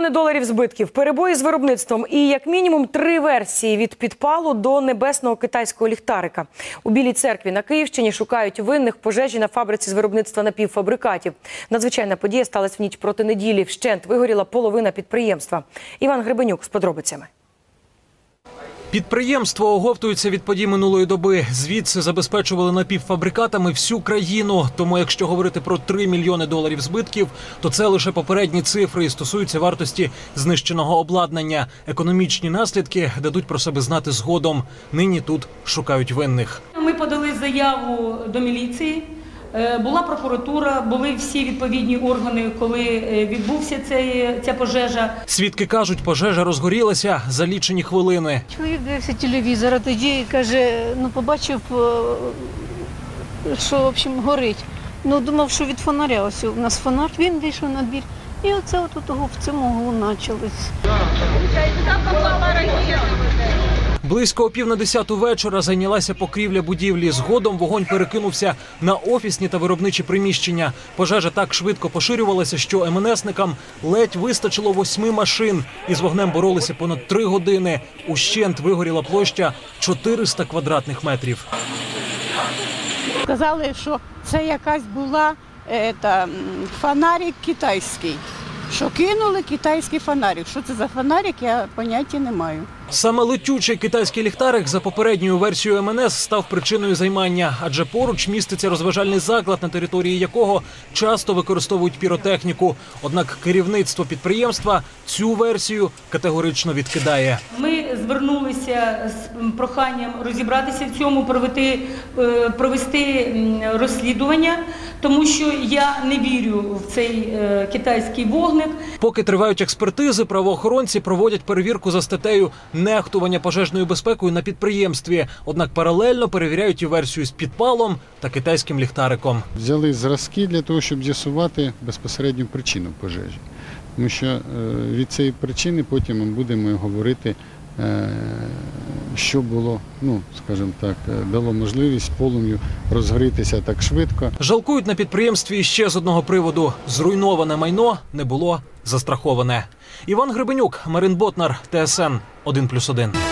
мільйони доларів збитків, перебої з виробництвом і як мінімум три версії від підпалу до небесного китайського ліхтарика. У Білій церкві на Київщині шукають винних пожежі на фабриці з виробництва напівфабрикатів. Надзвичайна подія сталася в ніч проти неділі. Вщент вигоріла половина підприємства. Іван Гребенюк з подробицями. Підприємство оговтується від подій минулої доби. Звідси забезпечували напівфабрикатами всю країну. Тому, якщо говорити про 3 мільйони доларів збитків, то це лише попередні цифри і стосуються вартості знищеного обладнання. Економічні наслідки дадуть про себе знати згодом. Нині тут шукають винних. Ми подали заяву до міліції. Е, Була прокуратура, були всі відповідні органи, коли е, відбувся цей, ця пожежа. Свідки кажуть, пожежа розгорілася за лічені хвилини. Чоловік дивився телевізор, а тоді каже, ну побачив, е, що в общем горить. Ну думав, що від фонаря. Ось у нас фонар, він вийшов на двір. І оце от у того в цьому углу почалось. Близько о пів на десяту вечора зайнялася покрівля будівлі. Згодом вогонь перекинувся на офісні та виробничі приміщення. Пожежа так швидко поширювалася, що МНСникам ледь вистачило восьми машин. Із вогнем боролися понад три години. Ущент вигоріла площа 400 квадратних метрів. Сказали, що це якась була е, та, м, фонарик китайський. Що кинули китайський фонарик. Що це за фонарик, я поняття не маю. Саме летючий китайський ліхтарик за попередньою версією МНС став причиною займання, адже поруч міститься розважальний заклад, на території якого часто використовують піротехніку. Однак керівництво підприємства цю версію категорично відкидає. Ми звернулися з проханням розібратися в цьому, провести, е, провести розслідування, тому що я не вірю в цей е, китайський вогник. Поки тривають експертизи, правоохоронці проводять перевірку за статтею нехтування пожежною безпекою на підприємстві. Однак паралельно перевіряють і версію з підпалом та китайським ліхтариком. Взяли зразки для того, щоб з'ясувати безпосередню причину пожежі. Тому що е, від цієї причини потім ми будемо говорити, що було, ну, скажімо так, е, дало можливість полум'ю розгорітися так швидко. Жалкують на підприємстві ще з одного приводу: зруйноване майно не було застраховане. Іван Гребенюк, Марин Ботнар, ТСН 1+,1.